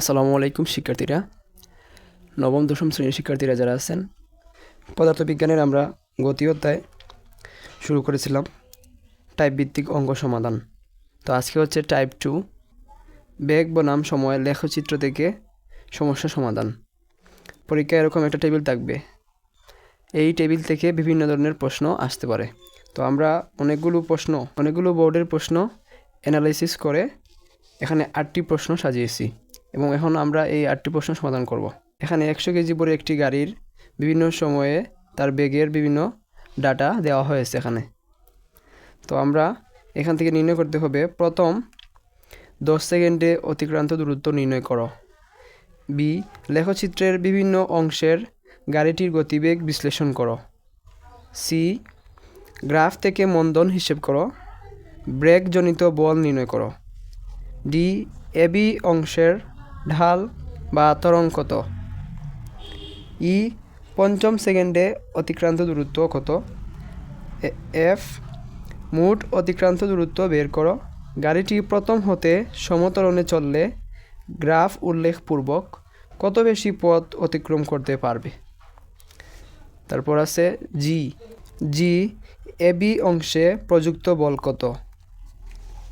আসসালামু আলাইকুম, শিক্ষার্থীরা। নবম, দশম শ্রেণির শিক্ষার্থীরা যারা আছেন, পদার্থবিজ্ঞানের আমরা গতি অধ্যায় শুরু করেছিলাম টাইপ ভিত্তিক অঙ্ক সমাধান। তো আজকে হচ্ছে টাইপ টু, বেগ, বনাম, সময়, লেখচিত্র থেকে সমস্যা সমাধান। পরীক্ষায় এরকম একটা টেবিল থাকবে। এই টেবিল থেকে বিভিন্ন ধরনের প্রশ্ন আসতে পারে। তো আমরা অনেকগুলো প্রশ্ন, অনেকগুলো বোর্ডের প্রশ্ন অ্যানালাইসিস করে এখানে আটটি প্রশ্ন সাজিয়েছি। এবং এখন আমরা এই আটটি প্রশ্ন সমাধান করব। এখানে একশো কেজি পরে একটি গাড়ির বিভিন্ন সময়ে তার বেগের বিভিন্ন ডাটা দেওয়া হয়েছে এখানে। তো আমরা এখান থেকে নির্ণয় করতে হবে, প্রথম দশ সেকেন্ডে অতিক্রান্ত দূরত্ব নির্ণয় করো। বি, লেখচিত্রের বিভিন্ন অংশের গাড়িটির গতিবেগ বিশ্লেষণ করো। সি, গ্রাফ থেকে মন্দন হিসেব করো। ব্রেকজনিত বল নির্ণয় করো। ডি, এবি অংশের ঢাল বা ত্বরণ কত? ই পঞ্চম সেকেন্ডে অতিক্রান্ত দূরত্ব কত? এফ, মোট অতিক্রান্ত দূরত্ব বের করো। গাড়িটি প্রথম হতে সমতরণে চললে গ্রাফ উল্লেখপূর্বক কত বেশি পথ অতিক্রম করতে পারবে? তারপর আছে জি জি এবি অংশে প্রযুক্ত বল কত?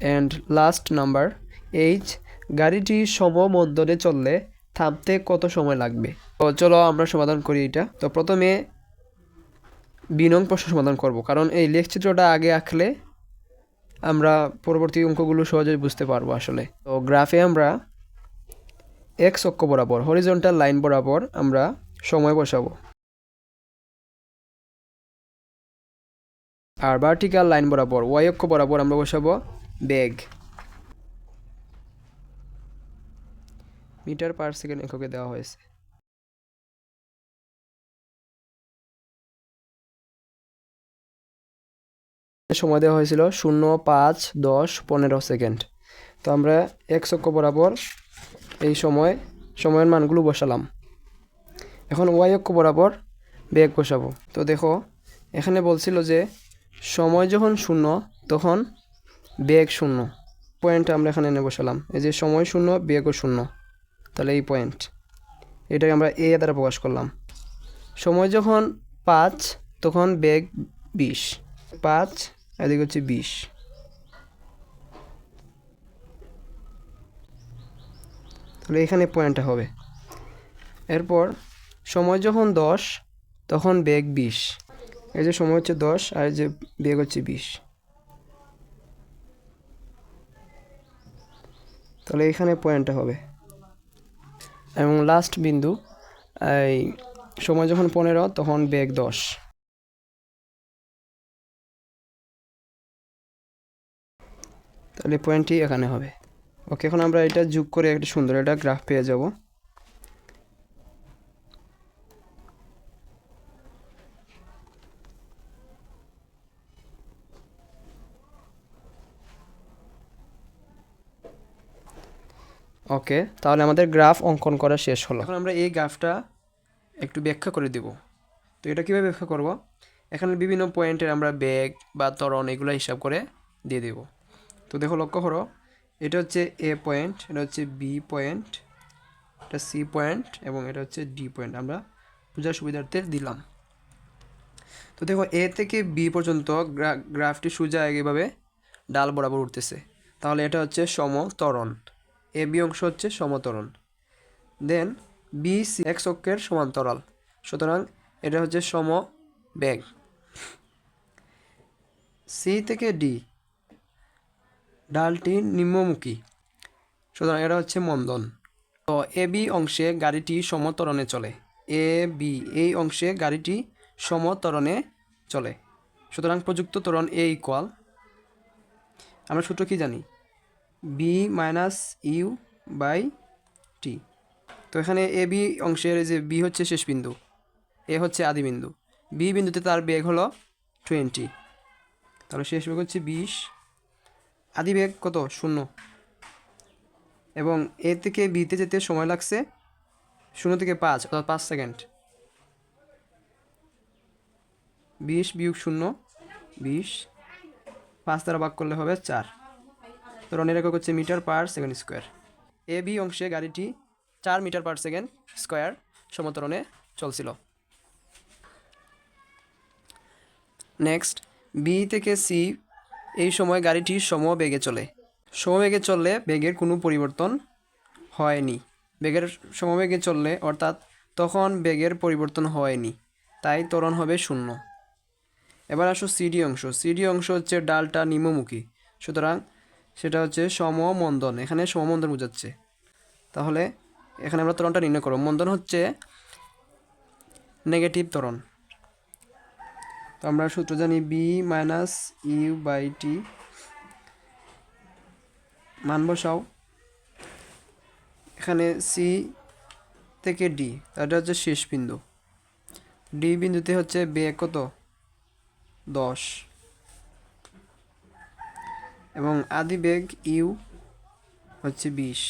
অ্যান্ড লাস্ট নাম্বার এইচ গাড়িটি সমমন্দনে চললে থামতে কত সময় লাগবে? তো চলো আমরা সমাধান করি এটা। তো প্রথমে বিনং প্রশ্ন সমাধান করব, কারণ এই লেখচিত্রটা আগে আঁকলে আমরা পরবর্তী অঙ্কগুলো সহজে বুঝতে পারব আসলে। তো গ্রাফে আমরা এক্স অক্ষ বরাবর, হরিজন্টাল লাইন বরাবর আমরা সময় বসাবো। আর ভার্টিক্যাল লাইন বরাবর, ওয়াই অক্ষ বরাবর আমরা বসাবো বেগ। মিটার পার সেকেন্ড এককে দেওয়া হয়েছে। সময় দেওয়া হয়েছিল শূন্য পাঁচ দশ পনেরো সেকেন্ড। তো আমরা এক অক্ষ বরাবর এই সময়, সময়ের মানগুলো বসালাম। এখন ওয়াই অক্ষ বরাবর বেগ বসাবো। তো দেখো, এখানে বলছিল যে সময় যখন শূন্য, তখন বেগ শূন্য। পয়েন্ট আমরা এখানে এনে বসালাম। এই যে সময় শূন্য, বেগও শূন্য। তাহলে এই পয়েন্ট এটাকে আমরা এ দ্বারা প্রকাশ করলাম। সময় যখন পাঁচ, তখন বেগ বিশ। পাঁচ, এদিকে হচ্ছে বিশ। তাহলে এখানে পয়েন্টটা হবে। এরপর সময় যখন দশ, তখন বেগ বিশ। এই যে সময় হচ্ছে দশ, আর যে বেগ হচ্ছে বিশ। তাহলে এখানে পয়েন্টটা হবে। এবং লাস্ট বিন্দু, এই সময় যখন পনেরো, তখন বেগ দশ। তাহলে পয়েন্টটি এখানে হবে। ওকে এখন আমরা এটা যোগ করে একটা সুন্দর একটা গ্রাফ পেয়ে যাব। ওকে, তাহলে আমাদের গ্রাফ অঙ্কন করা শেষ হলো। এখন আমরা এই গ্রাফটা একটু ব্যাখ্যা করে দেব। তো এটা কীভাবে ব্যাখ্যা করব? এখানে বিভিন্ন পয়েন্টের আমরা বেগ বা ত্বরণ এগুলো হিসাব করে দিয়ে দেব। তো দেখো, লক্ষ্য করো, এটা হচ্ছে এ পয়েন্ট, এটা হচ্ছে বি পয়েন্ট, এটা সি পয়েন্ট এবং এটা হচ্ছে ডি পয়েন্ট। আমরা পূজার সুবিধার্থে দিলাম। তো দেখো, এ থেকে বি পর্যন্ত গ্রাফটি সোজা এভাবে ডাল বরাবর উঠতেছে। তাহলে এটা হচ্ছে সমতরণ। এ বি অংশ হচ্ছে সমতরণ। দেন বি সি এক্স অক্ষের সমান্তরাল। সুতরাং এটা হচ্ছে সম বেগ সি থেকে ডি ডালটি নিম্নমুখী। সুতরাং এটা হচ্ছে মন্দন। তো এ বি অংশে গাড়িটি সমতরণে চলে। এ বি এই অংশে গাড়িটি সমতরণে চলে। সুতরাং প্রযুক্ত ত্বরণ এ ইকুয়াল আমরা সূত্র কি জানি? V minus U by T তো এখানে এ বি অংশের যে বি হচ্ছে শেষ বিন্দু। এ হচ্ছে আদি বিন্দু। বি বিন্দুতে তার বেগ হলো টোয়েন্টি তাহলে শেষ বেগ হচ্ছে বিশ। আদি বেগ কত? শূন্য। এবং এ থেকে বিতে যেতে সময় লাগছে শূন্য থেকে পাঁচ, অর্থাৎ পাঁচ সেকেন্ড। বিশ বিয়োগ শূন্য, বিশ। পাঁচ দ্বারা ভাগ করলে হবে চার। রনের একক হচ্ছে metre per second square. A B অংশে গাড়িটি চার মিটার পার সেকেন্ড স্কোয়ার সমতরণে চলছিল। নেক্সট, বি থেকে সি এই সময় গাড়িটি সমবেগে চলে। সমবেগে চললে বেগের কোনো পরিবর্তন হয়নি। বেগের সমবেগে চললে অর্থাৎ তখন বেগের পরিবর্তন হয়নি। তাই ত্বরণ হবে শূন্য। এবার আসো সিডি অংশ। সিডি অংশ হচ্ছে ডালটা নিম্নমুখী। সুতরাং সেটা হচ্ছে সমমন্দন। এখানে সমমন্দন বোঝাচ্ছে। তাহলে এখানে আমরা ত্বরণটা নির্ণয় করব। মন্দন হচ্ছে নেগেটিভ তরণ তো আমরা সূত্র জানি V minus U by T মান বসাও। এখানে সি থেকে ডি এটা হচ্ছে শেষ বিন্দু। ডি বিন্দুতে হচ্ছে বেগ কত? দশ। এবং আদি বেগ ইউ হচ্ছে বিশ।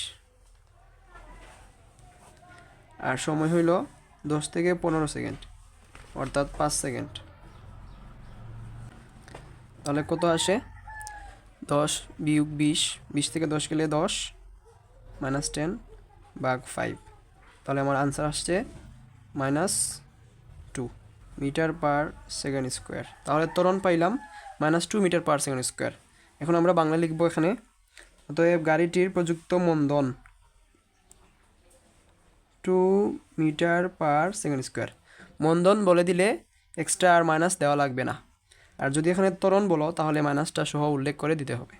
আর সময় হইল দশ থেকে পনেরো সেকেন্ড, অর্থাৎ পাঁচ সেকেন্ড। তাহলে কত আসে? দশ বিয়োগ বিশ বিশ থেকে দশ গেলে দশ, মাইনাস টেন বাঘ ফাইভ। তাহলে আমার আনসার আসছে minus two metre per second square. তাহলে ত্বরণ পাইলাম minus two metre per second square. এখন আমরা বাংলা লিখব এখানে। অতএব গাড়িটির প্রযুক্ত মন্দন two metre per second square মন্দন বলে দিলে এক্সট্রা আর মাইনাস দেওয়া লাগবে না। আর যদি এখানে ত্বরণ বলো, তাহলে মাইনাসটা সহ উল্লেখ করে দিতে হবে।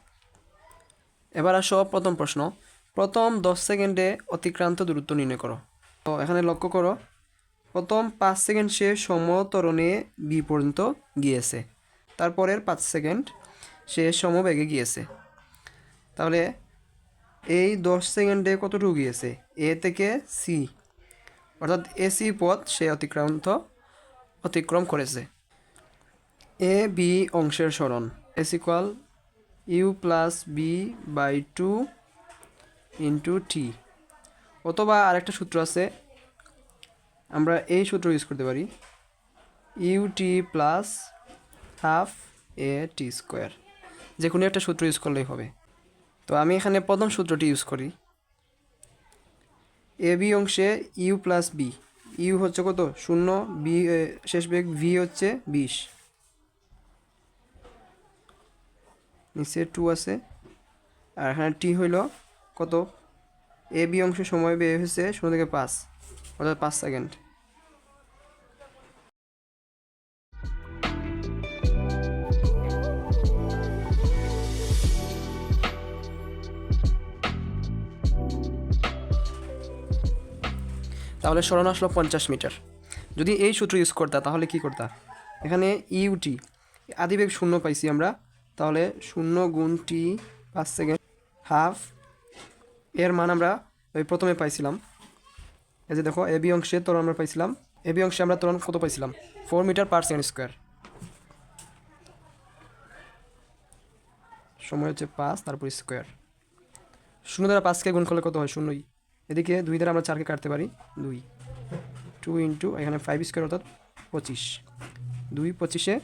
এবার আসো প্রথম প্রশ্ন। প্রথম দশ সেকেন্ডে অতিক্রান্ত দূরত্ব নির্ণয় করো। তো এখানে লক্ষ্য করো, প্রথম পাঁচ সেকেন্ড সে সমতরণে বি পর্যন্ত গিয়েছে। তারপরের পাঁচ সেকেন্ড সে সমবেগে গিয়েছে। তাহলে এই দশ সেকেন্ডে কতটুকু গিয়েছে? এ থেকে সি। অর্থাৎ এসি পথ সে অতিক্রান্ত, অতিক্রম করেছে। এ বি অংশের সরণ। S equal U plus V by two into T. অথবা আরেকটা সূত্র আছে। আমরা এই সূত্র ইউজ করতে পারি। U T plus half A T square. যে কোনো একটা সূত্র ইউজ করলেই হবে। তো আমি এখানে প্রথম সূত্রটি ইউজ করি। এ বি অংশে ইউ প্লাস বি ইউ হচ্ছে কত? শূন্য বি শেষ বেগ ভি হচ্ছে বিশ। নিচে টু আছে। আর এখানে টি হইল কত? এ বি অংশের সময় বের হয়েছে শূন্য থেকে পাঁচ, অর্থাৎ পাঁচ সেকেন্ড তাহলে সরণ আসলো পঞ্চাশ মিটার। যদি এই সূত্র ইউজ করতা, তাহলে কি করতা? এখানে ইউটি আদিবেগ শূন্য পাইছি আমরা, তাহলে শূন্য গুণ টি পাঁচ সেকেন্ড হাফ এর মান আমরা ওই প্রথমে পাইছিলাম। এই যে দেখো এবি অংশে ত্বরণ আমরা পাইছিলাম। এবি অংশে আমরা ত্বরণ কত পাইছিলাম? Four metre per second square সময় হচ্ছে পাঁচ, তারপর স্কোয়ার শূন্য দ্বারা পাঁচকে গুণ করলে কত হয়? শূন্যই। এদিকে দুই দ্বারা আমরা চারকে কাটতে পারি, দুই। টু ইন্টু এখানে ফাইভ স্কোয়ার অর্থাৎ পঁচিশ। দুই পঁচিশে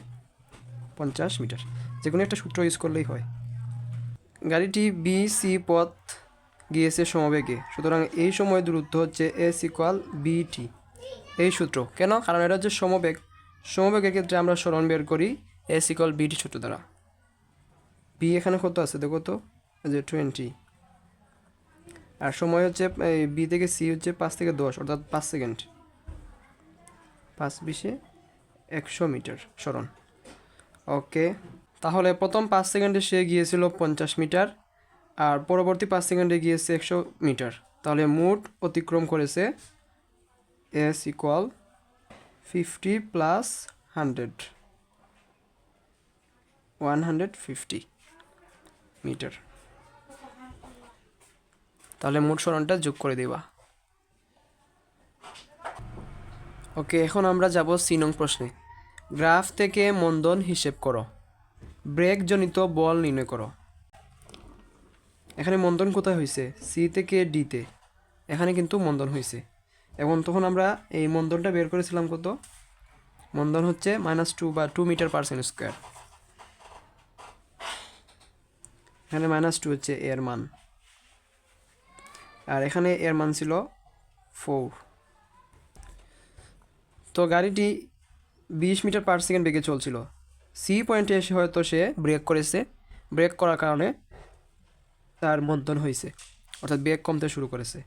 পঞ্চাশ মিটার। যে কোনো একটা সূত্র ইউজ করলেই হয়। গাড়িটি বি সি পথ গিয়েছে সমবেগে। সুতরাং এই সময় দূরত্ব হচ্ছে এস ইকুয়াল বিটি এই সূত্র। কেন? কারণ এটা হচ্ছে সমবেগ। সমবেগের ক্ষেত্রে আমরা স্মরণ বের করি এস ইকুয়াল বিটি সূত্র দ্বারা। বি এখানে কত আছে? দেখো তো যে টোয়েন্টি আর সময় হচ্ছে বি থেকে সি হচ্ছে পাঁচ থেকে দশ, অর্থাৎ পাঁচ সেকেন্ড। পাঁচ বিশে একশো মিটার স্মরণ ওকে, তাহলে প্রথম পাঁচ সেকেন্ডে সে গিয়েছিল পঞ্চাশ মিটার, আর পরবর্তী পাঁচ সেকেন্ডে গিয়েছে একশো মিটার। তাহলে মোট অতিক্রম করেছে S equal fifty plus hundred one hundred fifty metre. তাহলে মোট সরণটা যোগ করে দেবা। ওকে, এখন আমরা যাব সি নং প্রশ্নে। গ্রাফ থেকে মন্দন হিসেব করো। ব্রেকজনিত বল নির্ণয় করো। এখানে মন্দন কোথায় হয়েছে সি থেকে ডিতে এখানে কিন্তু মন্দন হয়েছে এবং তখন আমরা এই মন্দনটা বের করেছিলাম কত? মন্দন হচ্ছে মাইনাস টু বা টু মিটার পার্সেন্ট স্কোয়ার এখানে মাইনাস টু হচ্ছে এর মান। এখানে এর মান ছিল ফোর তো গাড়িটি বিশ মিটার পার সেকেন্ড বেগে চলছিল। সি পয়েন্টে এসে হয়তো সে ব্রেক করেছে। ব্রেক করার কারণে তার মন্দন হয়েছে। অর্থাৎ ব্রেক কমতে শুরু করেছে।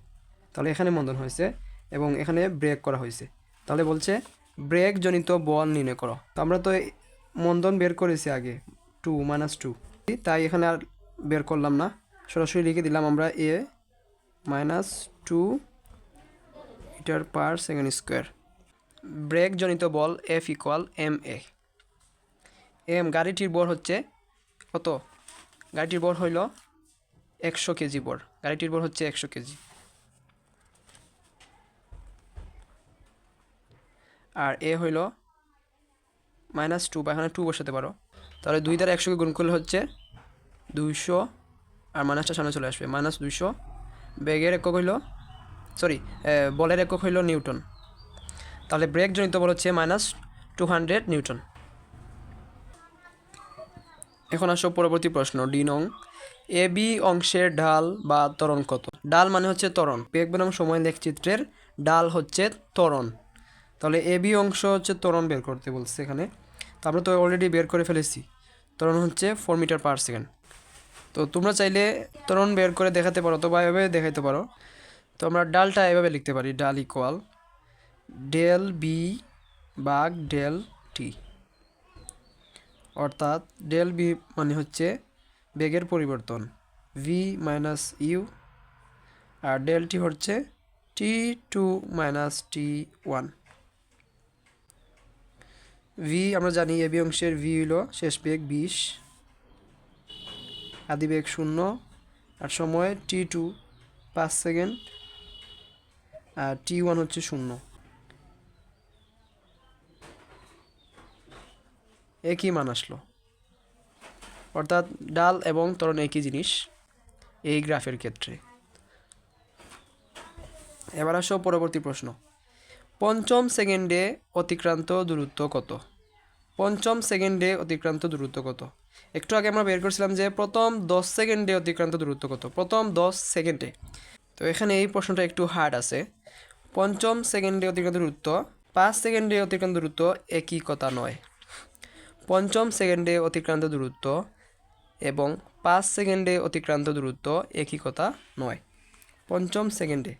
তাহলে এখানে মন্দন হয়েছে এবং এখানে ব্রেক করা হয়েছে। তাহলে বলছে ব্রেক জনিত বল নির্ণয় করো। তো আমরা তো মন্দন বের করেছি আগে টু মাইনাস টু তাই এখানে আর বের করলাম না। সরাসরি লিখে দিলাম আমরা A minus two metre per second square. Brake জনিত বল F equal M A. M গাড়িটির বর হচ্ছে কত? গাড়িটির বর হইল একশো কেজি বর গাড়িটির বর হচ্ছে একশো কেজি। আর এ হইল মাইনাস টু, বা এখানে টু বসাতে পারো। তাহলে দুই দ্বারা একশোকে গুণ করলে হচ্ছে দুইশো, আর মাইনাসটা সামনে চলে আসবে। মাইনাস দুইশো বেগের একক হইল সরি বলের একক হইল নিউটন। তাহলে ব্রেক জনিত বল হচ্ছে মাইনাস টু হান্ড্রেড নিউটন। এখন আসো পরবর্তী প্রশ্ন, ডি নং, এ বি অংশের ঢাল বা তরণ কত? ডাল মানে হচ্ছে তরণ বেগ বনাম সময় লেখচিত্রের ডাল হচ্ছে তরণ তাহলে এ বি অংশ হচ্ছে তরণ বের করতে বলছে এখানে। তো আমরা তো অলরেডি বের করে ফেলেছি। তরণ হচ্ছে ফোর মিটার পার সেকেন্ড তো তোমরা চাইলে ত্বরণ বের করে দেখাতে পারো তো বা এভাবে দেখাইতে পারো। তো আমরা ডালটা এভাবে লিখতে পারি, ডাল ইকুয়াল ডেল বি বাঘ ডেল টি অর্থাৎ ডেল বি মানে হচ্ছে বেগের পরিবর্তন ভি মাইনাস ইউ আর ডেল টি হচ্ছে T two minus T one V আমরা জানি এবি অংশের ভি হলো শেষ বেগ বিশ। আদি বেগ শূন্য, আর সময় টি টু পাঁচ সেকেন্ড, আর টি ওয়ান হচ্ছে শূন্য। একই মান আসলো? অর্থাৎ ডাল এবং ত্বরণ একই জিনিস এই গ্রাফের ক্ষেত্রে। এবার আসো পরবর্তী প্রশ্ন। পঞ্চম সেকেন্ডে অতিক্রান্ত দূরত্ব কত? পঞ্চম সেকেন্ডে অতিক্রান্ত দূরত্ব কত? একটু আগে আমরা বের করছিলাম যে প্রথম দশ সেকেন্ডে অতিক্রান্ত দূরত্ব কত? প্রথম দশ সেকেন্ডে তো এখানে এই প্রশ্নটা একটু হার্ড আছে। পঞ্চম সেকেন্ডে অতিক্রান্ত দূরত্ব, পাঁচ সেকেন্ডে অতিক্রান্ত দূরত্ব একই কথা নয়। পঞ্চম সেকেন্ডে অতিক্রান্ত দূরত্ব এবং পাঁচ সেকেন্ডে অতিক্রান্ত দূরত্ব একই কথা নয়। পঞ্চম সেকেন্ডে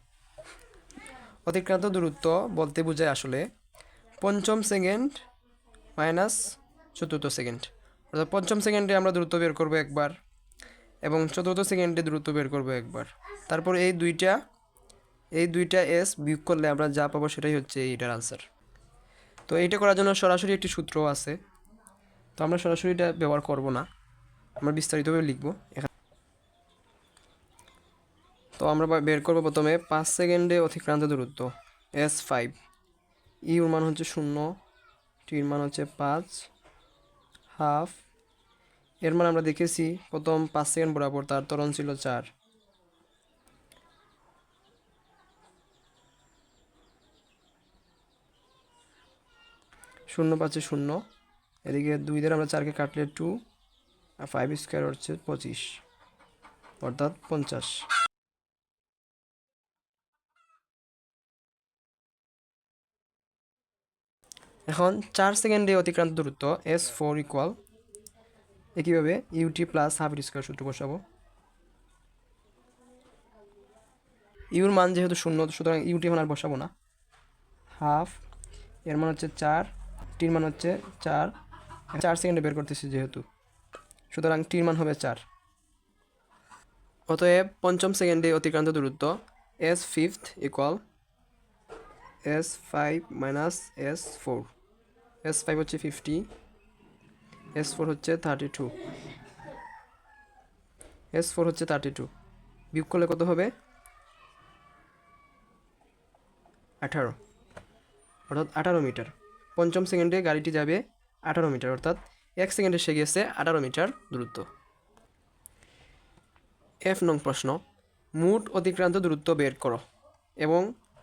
অতিক্রান্ত দূরত্ব বলতে বোঝায় আসলে পঞ্চম সেকেন্ড মাইনাস চতুর্থ সেকেন্ড। অর্থাৎ পঞ্চম সেকেন্ডে আমরা দূরত্ব বের করব একবার এবং চতুর্থ সেকেন্ডে দূরত্ব বের করব একবার। তারপর এই দুইটা এই দুইটা এস বিয়োগ করলে আমরা যা পাবো সেটাই হচ্ছে এইটার আনসার তো এইটা করার জন্য সরাসরি একটি সূত্র আছে। তো আমরা সরাসরি এটা ব্যবহার করব না। আমরা বিস্তারিতভাবে লিখব। এখানে তো আমরা বের করব প্রথমে পাঁচ সেকেন্ডে অতিক্রান্ত দূরত্ব এস ফাইভ ইউর মান হচ্ছে শূন্য। টির মান হচ্ছে পাঁচ, হাফ, এর মান আমরা দেখেছি প্রথম পাঁচ সেকেন্ড বরাবর তার ত্বরণ ছিল চার। শূন্য পাচ্ছে শূন্য, এদিকে দুই দ্বারা আমরা চারকে কাটলে টু আর ফাইভ স্কোয়ার হচ্ছে পঁচিশ, অর্থাৎ পঞ্চাশ। এখন চার সেকেন্ডে অতিক্রান্ত দূরত্ব এস ফোর ইকুয়াল একইভাবে U T plus half square সূত্র বসাবো। ইউর মান যেহেতু শূন্য, সুতরাং ইউটি এখন আর বসাবো না। হাফ এর মান হচ্ছে চার টির মান হচ্ছে চার। চার সেকেন্ডে বের করতেছি যেহেতু, সুতরাং টির মান হবে চার। অতএব পঞ্চম সেকেন্ডে অতিক্রান্ত দূরত্ব S fifth equal S five minus S four S five হচ্ছে ফিফটি এস ফোর হচ্ছে থার্টি টু এস ফোর হচ্ছে থার্টি টু বিয়োগ করলে কত হবে? আঠারো, অর্থাৎ আঠারো মিটার। পঞ্চম সেকেন্ডে গাড়িটি যাবে আঠারো মিটার, অর্থাৎ এক সেকেন্ডে সে গেছে আঠারো মিটার দূরত্ব। এফ নং প্রশ্ন, মোট অতিক্রান্ত দূরত্ব বের করো এবং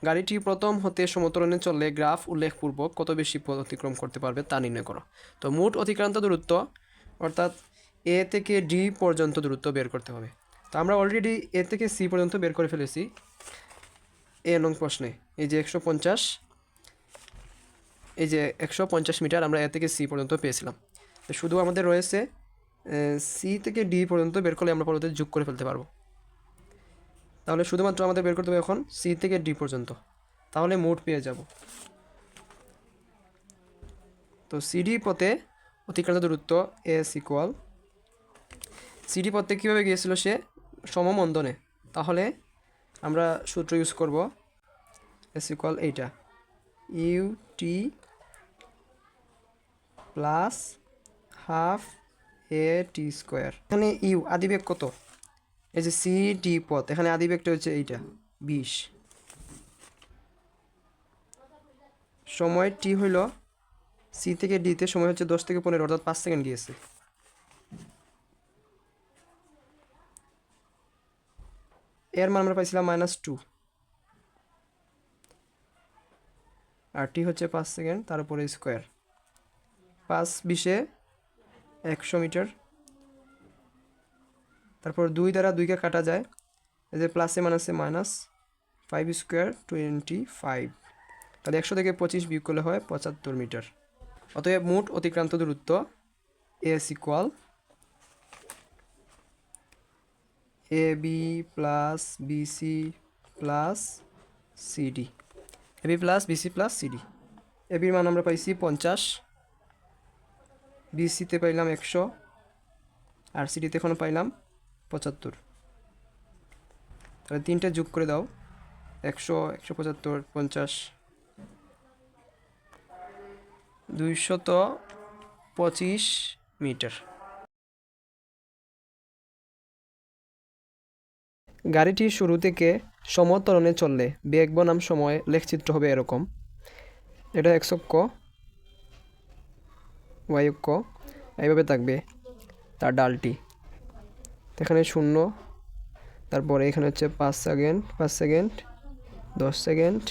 গাড়িটি প্রথম হতে সমতরণে চললে গ্রাফ উল্লেখপূর্বক কত বেশি পথ অতিক্রম করতে পারবে তা নির্ণয় করো। তো মোট অতিক্রান্ত দূরত্ব, অর্থাৎ এ থেকে ডি পর্যন্ত দূরত্ব বের করতে হবে। তো আমরা অলরেডি এ থেকে সি পর্যন্ত বের করে ফেলেছি। এ নং প্রশ্নে, এই যে একশো পঞ্চাশ, এই যে একশো পঞ্চাশ মিটার আমরা এ থেকে সি পর্যন্ত পেয়েছিলাম। তো শুধু আমাদের রয়েছে সি থেকে ডি পর্যন্ত বের করলে আমরা পরবর্তীতে যোগ করে ফেলতে পারব। তাহলে শুধুমাত্র আমাদের বের করতে হবে এখন সি থেকে ডি পর্যন্ত। তাহলে মোট পেয়ে যাব। তো সিডি পথে অতিক্রান্ত দূরত্ব এস ইকুয়াল। সিডি পথে কীভাবে গিয়েছিল সে? সমমন্দনে। তাহলে আমরা সূত্র ইউজ করব এস ইকুয়াল এইটা। U T plus half A T square. এখানে ইউ আদিবেগ কত? এই যে সি ডি পথ। এখানে আদি আদিবেগটা হচ্ছে এইটা, বিশ। সময় টি হইল সি থেকে ডিতে সময় হচ্ছে দশ থেকে পনেরো, অর্থাৎ পাঁচ সেকেন্ড গিয়েছে। এর মান আমরা পাইছিলাম মাইনাস টু আর টি হচ্ছে পাঁচ সেকেন্ড তার উপরে স্কোয়ার পাঁচ বিশে একশো মিটার। তারপর দুই দ্বারা দুইকে কাটা যায়। এই যে প্লাসে মাইনাসে minus five square twenty five তাহলে একশো থেকে পঁচিশ বিয়োগ করলে হয় পঁচাত্তর মিটার। অতএব মোট অতিক্রান্ত দূরত্ব S equal A B plus BC plus CD A B plus BC plus CD A বির মান আমরা পাইছি পঞ্চাশ। বিসিতে পাইলাম একশো। আর সিডিতে এখনও পাইলাম পঁচাত্তর। তাহলে তিনটে যোগ করে দাও। একশো একশো পঁচাত্তর, পঞ্চাশ। দুইশত পঁচিশ মিটার। গাড়িটি শুরু থেকে সমতরণে চললে বেগ বনাম সময় লেখচিত্র হবে এরকম। এটা একশক্য ওয়াইক্য এইভাবে থাকবে তার ডালটি। এখানে শূন্য। তারপরে এখানে হচ্ছে পাঁচ সেকেন্ড পাঁচ সেকেন্ড, দশ সেকেন্ড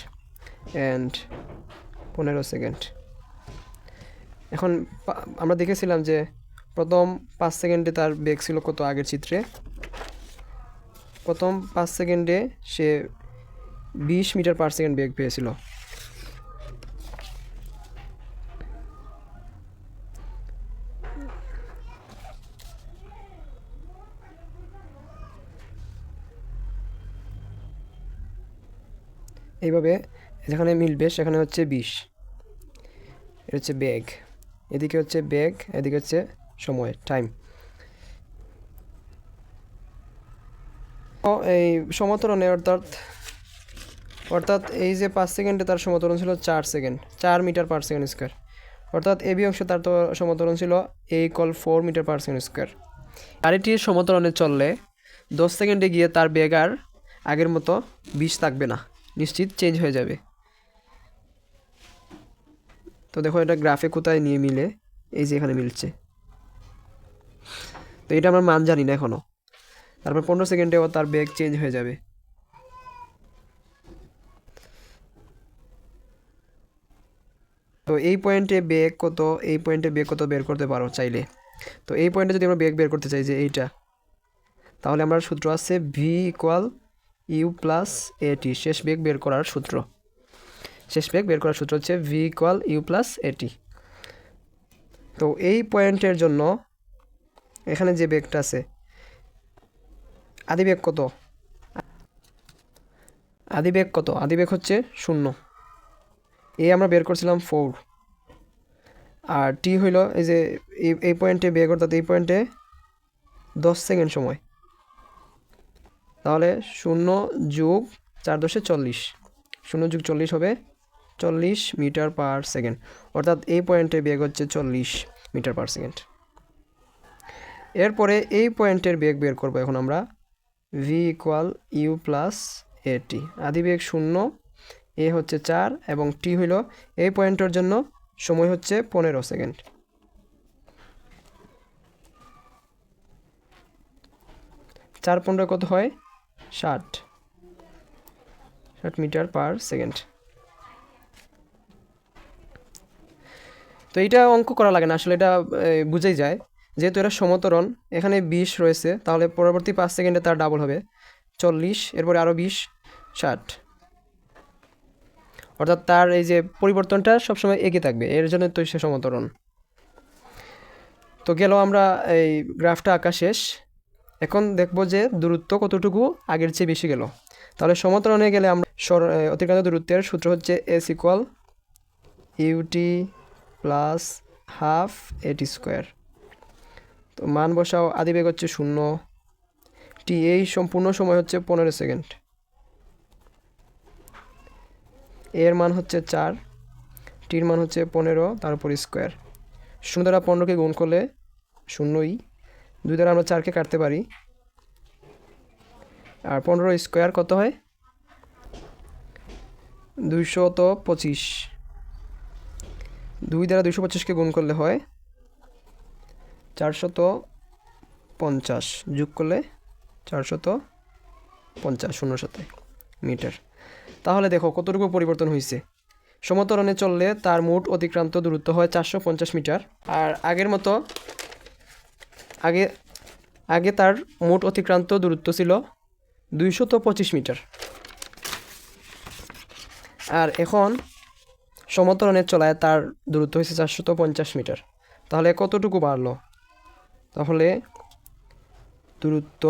অ্যান্ড পনেরো সেকেন্ড। এখন আমরা দেখেছিলাম যে প্রথম পাঁচ সেকেন্ডে তার বেগ ছিল কত আগের চিত্রে? প্রথম পাঁচ সেকেন্ডে সে বিশ মিটার পার সেকেন্ড বেগ পেয়েছিল। এইভাবে, যেখানে মিলবে সেখানে হচ্ছে বিশ এটা হচ্ছে বেগ এদিকে হচ্ছে বেগ এদিকে হচ্ছে সময়, টাইম। এই সমতরণে অর্থাৎ অর্থাৎ এই যে পাঁচ সেকেন্ডে তার সমতরণ ছিল চার সেকেন্ড, চার মিটার পার সেকেন্ড স্কোয়ার। অর্থাৎ এ বি অংশে তার তো সমতরণ ছিল A call four metre per second square. গাড়িটি সমতরণে চললে দশ সেকেন্ডে গিয়ে তার বেগ আর আগের মতো বিশ থাকবে না। নিশ্চিত চেঞ্জ হয়ে যাবে। তো দেখো এটা গ্রাফে কোথায় নিয়ে মিলে, এই যে এখানে মিলছে। তো এটা আমরা মান জানি না এখনও তারপর পনেরো সেকেন্ডে সেকেন্ডেও তার বেগ চেঞ্জ হয়ে যাবে। তো এই পয়েন্টে বেগ কত, এই পয়েন্টে বেগ কত বের করতে পারো চাইলে। তো এই পয়েন্টে যদি আমরা বেগ বের করতে চাই যে এইটা, তাহলে আমরা সূত্র আছে ভি ইকুয়াল ইউ প্লাস এটি, শেষ বেগ বের করার সূত্র। শেষ বেগ বের করার সূত্র হচ্ছে ভি ইকুয়াল ইউ প্লাস এটি। তো এই পয়েন্টের জন্য এখানে যে বেগটা আছে আদিবেগ কত? আদিবেগ কত? আদিবেগ হচ্ছে শূন্য। এ আমরা বের করছিলাম ফোর। আর টি হইল এই যে এই এই পয়েন্টে বেগ, অর্থাৎ এই পয়েন্টে দশ সেকেন্ড সময়। তাহলে শূন্য যোগ চার দশে চল্লিশ। শূন্য যোগ চল্লিশ হবে চল্লিশ মিটার পার সেকেন্ড। অর্থাৎ এই পয়েন্টে বেগ হচ্ছে চল্লিশ মিটার পার সেকেন্ড। এরপরে এই পয়েন্টের বেগ বের করব এখন আমরা ভি ইকুয়াল ইউ প্লাস এটি আদি বেগ শূন্য এ হচ্ছে চার এবং টি হইল এই পয়েন্টের জন্য সময় হচ্ছে পনেরো সেকেন্ড। চার পনেরো কত হয়? ষাট। ষাট মিটার পার সেকেন্ড। তো এইটা অঙ্ক করা লাগে না, আসলে এটা বুঝেই যায়। যেহেতু এটা সমতরণ, এখানে বিশ রয়েছে, তাহলে পরবর্তী পাঁচ সেকেন্ডে তার ডাবল হবে। চল্লিশ, এরপরে আরও বিশ, ষাট। অর্থাৎ তার এই যে পরিবর্তনটা সবসময় এগিয়ে থাকবে, এর জন্য তো সে সমতরণ। তো গেল আমরা এই গ্রাফটা আঁকা শেষ। এখন দেখব যে দূরত্ব কতটুকু আগের চেয়ে বেশি গেল। তাহলে সমতরণে গেলে আমরা সর অতিক্রান্ত দূরত্বের সূত্র হচ্ছে S equal U T plus half A T square. তো মান বসাও আদিবেগ হচ্ছে শূন্য। টি এই সম্পূর্ণ সময় হচ্ছে পনেরো সেকেন্ড। এর মান হচ্ছে চার, টির মান হচ্ছে পনেরো, তার উপর স্কোয়ার। শূন্য দ্বারা পনেরোকে গুণ করলে শূন্যই। দুই দ্বারা আমরা চারকে কাটতে পারি। আর পনেরো স্কোয়ার কত হয়? দুইশত পঁচিশ। দুই দ্বারা দুইশো পঁচিশকে গুণ করলে হয় চারশত পঞ্চাশ। যোগ করলে চারশত পঞ্চাশ শূন্যর সাথে মিটার। তাহলে দেখো কতটুকু পরিবর্তন হয়েছে সমতরণে চললে তার মোট অতিক্রান্ত দূরত্ব হয় চারশো পঞ্চাশ মিটার। আর আগের মতো আগে আগে তার মোট অতিক্রান্ত দূরত্ব ছিল দুইশত পঁচিশ মিটার। আর এখন সমতরণে চলায় তার দূরত্ব হয়েছে চারশত পঞ্চাশ মিটার। তাহলে কতটুকু বাড়লো? তাহলে দূরত্ব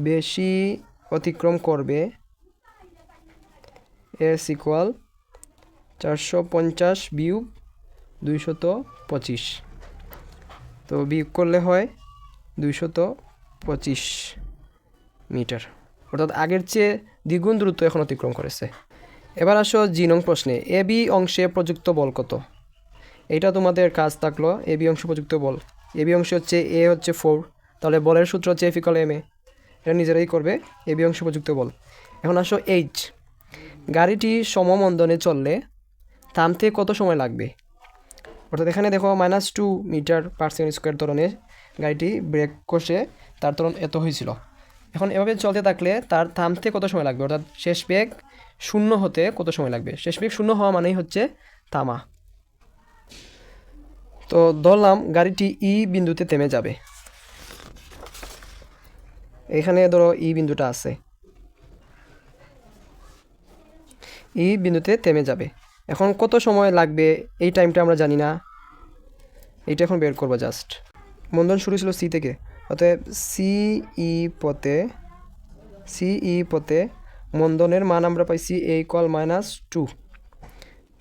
বেশি অতিক্রম করবে এস ইকুয়াল চারশো পঞ্চাশ বিয়োগ দুইশত পঁচিশ। তো বিয়োগ করলে হয় দুইশত পঁচিশ মিটার। অর্থাৎ আগের চেয়ে দ্বিগুণ দূরত্ব এখন অতিক্রম করেছে। এবার আসো জি নং প্রশ্নে, এ বি অংশে প্রযুক্ত বল কত? এটা তোমাদের কাজ থাকল, এ বি অংশ প্রযুক্ত বল। এ বি অংশ হচ্ছে এ হচ্ছে ফোর, তাহলে বলের সূত্র হচ্ছে এফিকল এম এ। এটা নিজেরাই করবে, এ বি অংশ প্রযুক্ত বল। এখন আসো এইচ। গাড়িটি সমমন্দনে চললে থামতে কত সময় লাগবে? অর্থাৎ এখানে দেখো minus two metre per second square ধরনের গাড়িটি ব্রেক কষে তার ত্বরণ এত হয়েছিল। এখন এভাবে চলতে থাকলে তার থামতে কত সময় লাগবে? অর্থাৎ শেষ বেগ শূন্য হতে কত সময় লাগবে? শেষ বেগ শূন্য হওয়া মানেই হচ্ছে থামা। তো ধরলাম গাড়িটি ই বিন্দুতে থেমে যাবে। এখানে ধরো ই বিন্দুটা আছে। ই বিন্দুতে থেমে যাবে। এখন কত সময় লাগবে এই টাইমটা আমরা জানি না। এইটা এখন বের করব জাস্ট মন্দন শুরু ছিল সি থেকে। অতএব সি ই পথে সি ই পথে মন্দনের মান আমরা পাইছি এই call minus two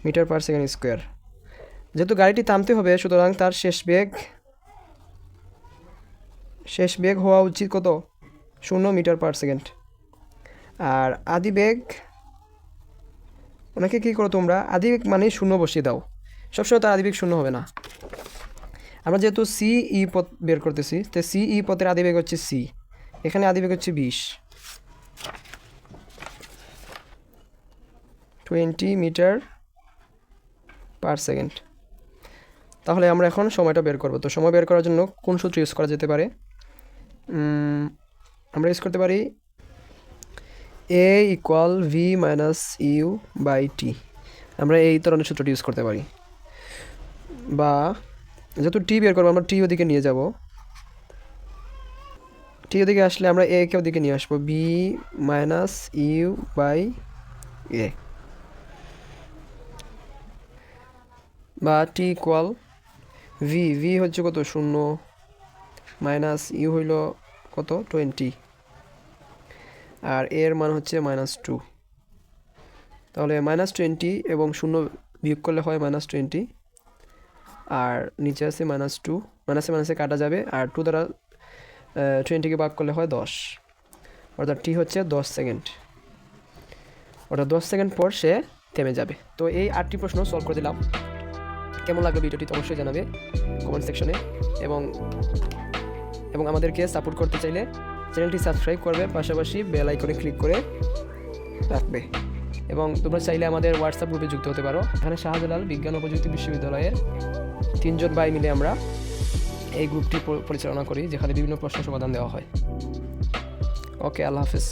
metre per second square যেহেতু গাড়িটি থামতে হবে, সুতরাং তার শেষ বেগ শেষ বেগ হওয়া উচিত কত? শূন্য মিটার পার সেকেন্ড আর আদি বেগ ওনাকে কী করো তোমরা? আদিবেগ মানে শূন্য বসিয়ে দাও। সবসময় তার আদিবেগ শূন্য হবে না। আমরা যেহেতু সি ই পথ বের করতেছি, তো সি ই পথের আদিবেগ হচ্ছে সি এখানে আদিবেগ হচ্ছে বিশ। Twenty metre per second. তাহলে আমরা এখন সময়টা বের করব। তো সময় বের করার জন্য কোন সূত্র ইউজ করা যেতে পারে? আমরা ইউজ করতে পারি a equal v minus u by t আমরা এই ধরনের সূত্রটি ইউজ করতে পারি। বা যেহেতু টি বের করব, আমরা টি ওদিকে নিয়ে যাব। টি ওদিকে আসলে আমরা এ কে ওদিকে নিয়ে আসব। V minus u by a বা টি ইকুয়াল ভি ভি হচ্ছে কত? শূন্য। মাইনাস ইউ হইল কত? টোয়েন্টি আর এর মান হচ্ছে মাইনাস টু তাহলে মাইনাস টোয়েন্টি এবং শূন্য বিয়োগ করলে হয় মাইনাস টোয়েন্টি আর নিচে আছে মাইনাস টু মাইনাসে মাইনাসে কাটা যাবে, আর টু দ্বারা টোয়েন্টিকে ভাগ করলে হয় দশ। অর্থাৎ টি হচ্ছে দশ সেকেন্ড অর্থাৎ দশ সেকেন্ড পর সে থেমে যাবে। তো এই আটটি প্রশ্ন সলভ করে দিলাম। কেমন লাগল ভিডিওটি তো অবশ্যই জানাবে কমেন্ট সেকশনে এবং এবং আমাদেরকে সাপোর্ট করতে চাইলে চ্যানেলটি সাবস্ক্রাইব করবে, পাশাপাশি বেল আইকনে ক্লিক করে রাখবে। এবং তোমরা চাইলে আমাদের হোয়াটসঅ্যাপ গ্রুপে যুক্ত হতে পারো। এখানে শাহজালাল বিজ্ঞান ও প্রযুক্তি বিশ্ববিদ্যালয়ের তিনজন ভাই মিলে আমরা এই গ্রুপটি পরিচালনা করি, যেখানে বিভিন্ন প্রশ্ন সমাধান দেওয়া হয়। ওকে, আল্লাহ হাফিজ।